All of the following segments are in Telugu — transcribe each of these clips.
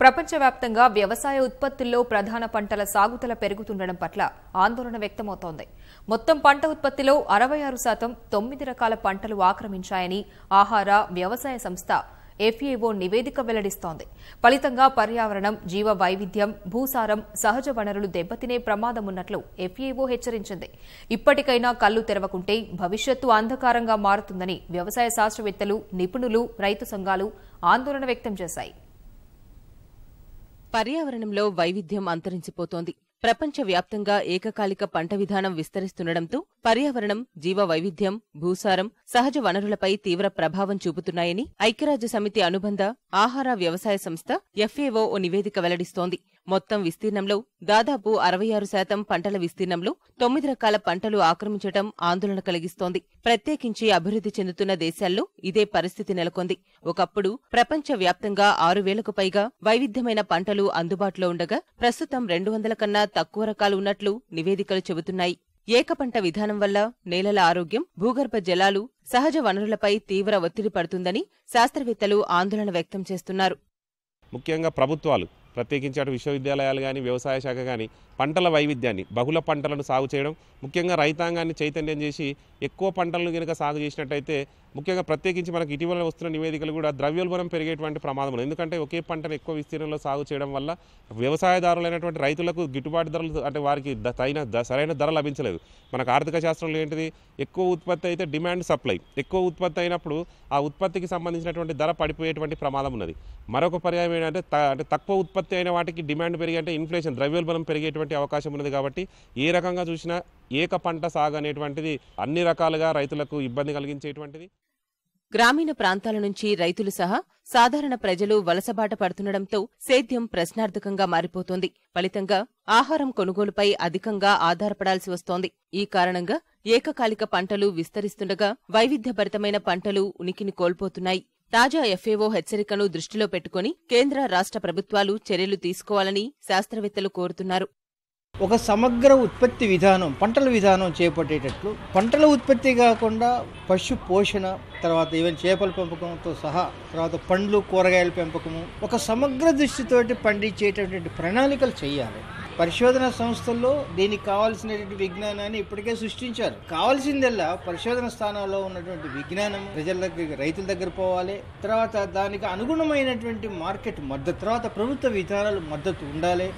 ప్రపంచవ్యాప్తంగా వ్యవసాయ ఉత్పత్తుల్లో ప్రధాన పంటల సాగుతల పెరుగుతుండడం పట్ల ఆందోళన వ్యక్తమవుతోంది. మొత్తం పంట ఉత్పత్తిలో అరవై ఆరు శాతం తొమ్మిది రకాల పంటలు ఆక్రమించాయని ఆహార వ్యవసాయ సంస్థ ఎఫ్ఏఓ నివేదిక వెల్లడిస్తోంది. ఫలితంగా పర్యావరణం జీవ వైవిధ్యం భూసారం సహజ వనరులు దెబ్బతినే ప్రమాదమున్నట్లు ఎఫ్ఏఓ హెచ్చరించింది. ఇప్పటికైనా కళ్ళు తెరవకుంటే భవిష్యత్తు అంధకారంగా మారుతుందని వ్యవసాయ శాస్త్రవేత్తలు నిపుణులు రైతు సంఘాలు ఆందోళన వ్యక్తం చేశాయి. పర్యావరణంలో వైవిధ్యం అంతరించిపోతోంది. ప్రపంచవ్యాప్తంగా ఏకకాలిక పంట విధానం విస్తరిస్తుండటంతో పర్యావరణం జీవ వైవిధ్యం భూసారం సహజ వనరులపై తీవ్ర ప్రభావం చూపుతున్నాయని ఐక్యరాజ్య సమితి అనుబంధ ఆహార వ్యవసాయ సంస్థ ఎఫ్ఏఓ ఓ నివేదిక వెల్లడిస్తోంది. మొత్తం విస్తీర్ణంలో దాదాపు అరవై ఆరు శాతం పంటల విస్తీర్ణంలో తొమ్మిది రకాల పంటలు ఆక్రమించటం ఆందోళన కలిగిస్తోంది. ప్రత్యేకించి అభివృద్ధి చెందుతున్న దేశాల్లో ఇదే పరిస్థితి నెలకొంది. ఒకప్పుడు ప్రపంచ వ్యాప్తంగా ఆరు వేలకు పైగా వైవిధ్యమైన పంటలు అందుబాటులో ఉండగా ప్రస్తుతం రెండు వందల కన్నా తక్కువ రకాలు ఉన్నట్లు నివేదికలు చెబుతున్నాయి. ఏకపంట విధానం వల్ల నేలల ఆరోగ్యం భూగర్భ జలాలు సహజ వనరులపై తీవ్ర ఒత్తిడి పడుతుందని శాస్త్రవేత్తలు ఆందోళన వ్యక్తం చేస్తున్నారు. ముఖ్యంగా ప్రభుత్వాలు ప్రత్యేకించి అటు విశ్వవిద్యాలయాలు కానీ వ్యవసాయ శాఖ కానీ పంటల వైవిధ్యాన్ని బహుళ పంటలను సాగు చేయడం ముఖ్యంగా రైతాంగాన్ని చైతన్యం చేసి ఎక్కువ పంటలను కనుక సాగు చేసినట్టయితే ముఖ్యంగా ప్రత్యేకించి మనకి ఇటీవల వస్తున్న నివేదికలు కూడా ద్రవ్యోల్బణం పెరిగేటువంటి ప్రమాదం ఉంది ఎందుకంటే ఒకే పంటను ఎక్కువ విస్తీర్ణంలో సాగు చేయడం వల్ల వ్యవసాయదారులైనటువంటి రైతులకు గిట్టుబాటు ధరలు అంటే వారికి తగిన ద- సరైన ధర లభించలేదు. మనకు ఆర్థిక శాస్త్రంలో ఏంటిది? ఎక్కువ ఉత్పత్తి అయితే డిమాండ్ సప్లై. ఎక్కువ ఉత్పత్తి అయినప్పుడు ఆ ఉత్పత్తికి సంబంధించినటువంటి ధర పడిపోయేటువంటి ప్రమాదం ఉన్నది. మరొక పర్యాయం ఏంటంటే అంటే తక్కువ ఉత్పత్తి అయిన వాటికి డిమాండ్ పెరిగి అంటే ఇన్ఫ్లేషన్ ద్రవ్యోల్బణం పెరిగేటువంటి అవకాశం ఉన్నది కాబట్టి ఏ రకంగా చూసినా ఏక పంట సాగు అనేటువంటిది అన్ని రకాలుగా రైతులకు ఇబ్బంది కలిగించేటువంటిది. గ్రామీణ ప్రాంతాల నుంచి రైతులు సహా సాధారణ ప్రజలు వలసబాట పడుతుండటంతో సేద్యం ప్రశ్నార్థకంగా మారిపోతోంది. ఫలితంగా ఆహారం కొనుగోలుపై అధికంగా ఆధారపడాల్సి వస్తోంది. ఈ కారణంగా ఏకకాలిక పంటలు విస్తరిస్తుండగా వైవిధ్యభరితమైన పంటలు ఉనికిని కోల్పోతున్నాయి. తాజా ఎఫ్ఏఓ హెచ్చరికను దృష్టిలో పెట్టుకుని కేంద్ర రాష్ట్ర ప్రభుత్వాలు చర్యలు తీసుకోవాలని శాస్త్రవేత్తలు కోరుతున్నారు. ఒక సమగ్ర ఉత్పత్తి విధానం పంటల విధానం చేపట్టేటట్లు పంటల ఉత్పత్తి కాకుండా పశు పోషణ తర్వాత ఈవెన్ చేపల పెంపకంతో సహా తర్వాత పండ్లు కూరగాయల పెంపకము ఒక సమగ్ర దృష్టితోటి పండించేటటువంటి ప్రణాళికలు చేయాలి. పరిశోధన సంస్థల్లో దీనికి కావాల్సినటువంటి విజ్ఞానాన్ని ఇప్పటికే సృష్టించారు. కావాల్సిందల్లా పరిశోధన స్థానాల్లో ఉన్నటువంటి విజ్ఞానం ప్రజల దగ్గర రైతుల దగ్గర పోవాలి. తర్వాత దానికి అనుగుణమైనటువంటి మార్కెట్ మద్దతు తర్వాత ప్రభుత్వ విధానాలు మద్దతు ఉండాలి.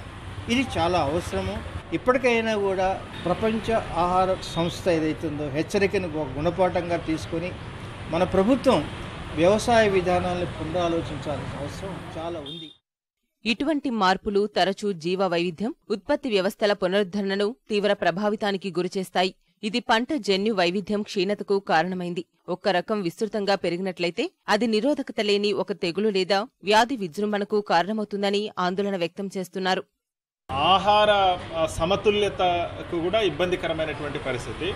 ఇది చాలా అవసరము. ఇప్పటికైనా కూడా ప్రపంచ ఆహార సంస్థ ఏదైతుందో హెచ్చరికను ఒక గుణపాఠంగా తీసుకొని మన ప్రభుత్వం వ్యవసాయ విధానాలను పునరాలోచించాల్సిన అవసరం చాలా ఉంది. ఇటువంటి మార్పులు తరచూ జీవ వైవిధ్యం ఉత్పత్తి వ్యవస్థల పునరుద్ధరణను తీవ్ర ప్రభావితానికి గురిచేస్తాయి. ఇది పంట జన్యు వైవిధ్యం క్షీణతకు కారణమైంది. ఒక్క రకం విస్తృతంగా పెరిగినట్లయితే అది నిరోధకత లేని ఒక తెగులు లేదా వ్యాధి విజృంభణకు కారణమవుతుందని ఆందోళన వ్యక్తం చేస్తున్నారు. ఆహార సమతుల్యతకు కూడా ఇబ్బందికరమైనటువంటి పరిస్థితి.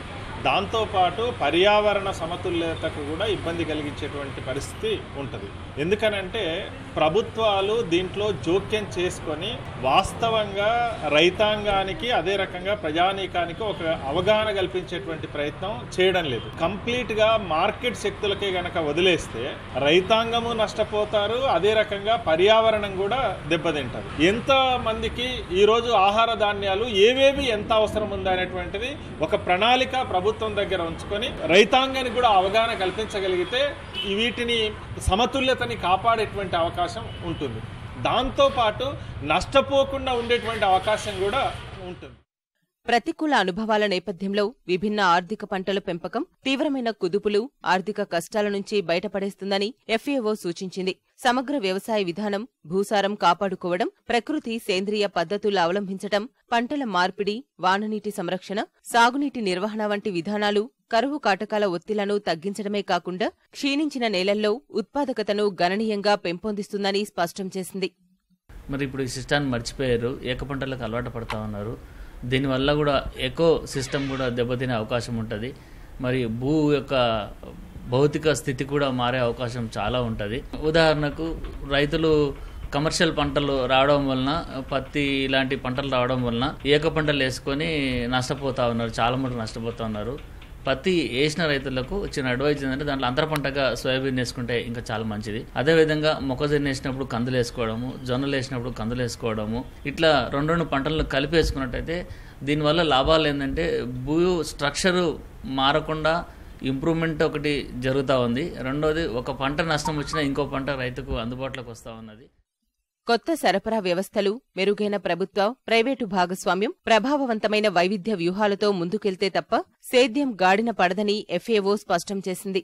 దాంతోపాటు పర్యావరణ సమతుల్యతకు కూడా ఇబ్బంది కలిగించేటువంటి పరిస్థితి ఉంటుంది. ఎందుకనంటే ప్రభుత్వాలు దీంట్లో జోక్యం చేసుకొని వాస్తవంగా రైతాంగానికి అదే రకంగా ప్రజానీకానికి ఒక అవగాహన కల్పించేటువంటి ప్రయత్నం చేయడం లేదు. కంప్లీట్గా మార్కెట్ శక్తులకే గనక వదిలేస్తే రైతాంగము నష్టపోతారు అదే రకంగా పర్యావరణం కూడా దెబ్బతింటారు ఎంత మందికి ఈరోజు ఆహార ధాన్యాలు ఏవేవి ఎంత అవసరం ఉంది అనేటువంటిది ఒక ప్రణాళిక ప్రభుత్వం దగ్గర ఉంచుకొని రైతాంగానికి కూడా అవగాహన కల్పించగలిగితే వీటిని సమతుల్యతని కాపాడేటువంటి అవకాశం ఉంటుంది. దాంతోపాటు నష్టపోకుండా ఉండేటువంటి అవకాశం కూడా ఉంటుంది. ప్రతికూల అనుభవాల నేపథ్యంలో విభిన్న ఆర్థిక పంటల పెంపకం తీవ్రమైన కుదుపులు ఆర్థిక కష్టాల నుంచి బయటపడేస్తుందని ఎఫ్ఏఓ సూచించింది. సమగ్ర వ్యవసాయ విధానం భూసారం కాపాడుకోవడం ప్రకృతి సేంద్రియ పద్ధతులు అవలంబించటం పంటల మార్పిడి వాననీటి సంరక్షణ సాగునీటి నిర్వహణ వంటి విధానాలు కరువు కాటకాల ఒత్తిళ్ళను తగ్గించడమే కాకుండా క్షీణించిన నేలల్లో ఉత్పాదకతను గణనీయంగా పెంపొందిస్తుందని స్పష్టం చేసింది. మరి ఇప్పుడు ఈ సిస్టాన్ని మర్చిపోయారు. ఏక పంటలకు అలవాటు పడతా ఉన్నారు. దీనివల్ల కూడా ఎకో సిస్టమ్ కూడా దెబ్బతినే అవకాశం ఉంటుంది. మరి భూ యొక్క భౌతిక స్థితి కూడా మారే అవకాశం చాలా ఉంటుంది. ఉదాహరణకు రైతులు కమర్షియల్ పంటలు రావడం వలన పత్తి ఇలాంటి పంటలు రావడం వలన ఏక పంటలు వేసుకొని నష్టపోతా ఉన్నారు చాలా మటుకు నష్టపోతా ఉన్నారు. పత్తి వేసిన రైతులకు చిన్న అడ్వైజ్ ఏంటంటే దాంట్లో అంతర పంటగా సోయాబీన్ వేసుకుంటే ఇంకా చాలా మంచిది. అదేవిధంగా మొక్కజొన్న వేసినప్పుడు కందులు వేసుకోవడము జొన్నలు వేసినప్పుడు కందులు వేసుకోవడము ఇట్లా రెండు రెండు పంటలను కలిపి వేసుకున్నట్టయితే దీనివల్ల లాభాలు ఏంటంటే భూ స్ట్రక్చరు మారకుండా ఇంప్రూవ్మెంట్ ఒకటి జరుగుతూ ఉంది. రెండోది ఒక పంట నష్టం వచ్చినా ఇంకో పంట రైతుకు అందుబాటులోకి వస్తూ ఉన్నది. కొత్త సరఫరా వ్యవస్థలు మెరుగైన ప్రభుత్వ ప్రైవేటు భాగస్వామ్యం ప్రభావవంతమైన వైవిధ్య వ్యూహాలతో ముందుకెళ్తే తప్ప సేద్యం గాడిన పడదని ఎఫ్ఏఓ స్పష్టం చేసింది.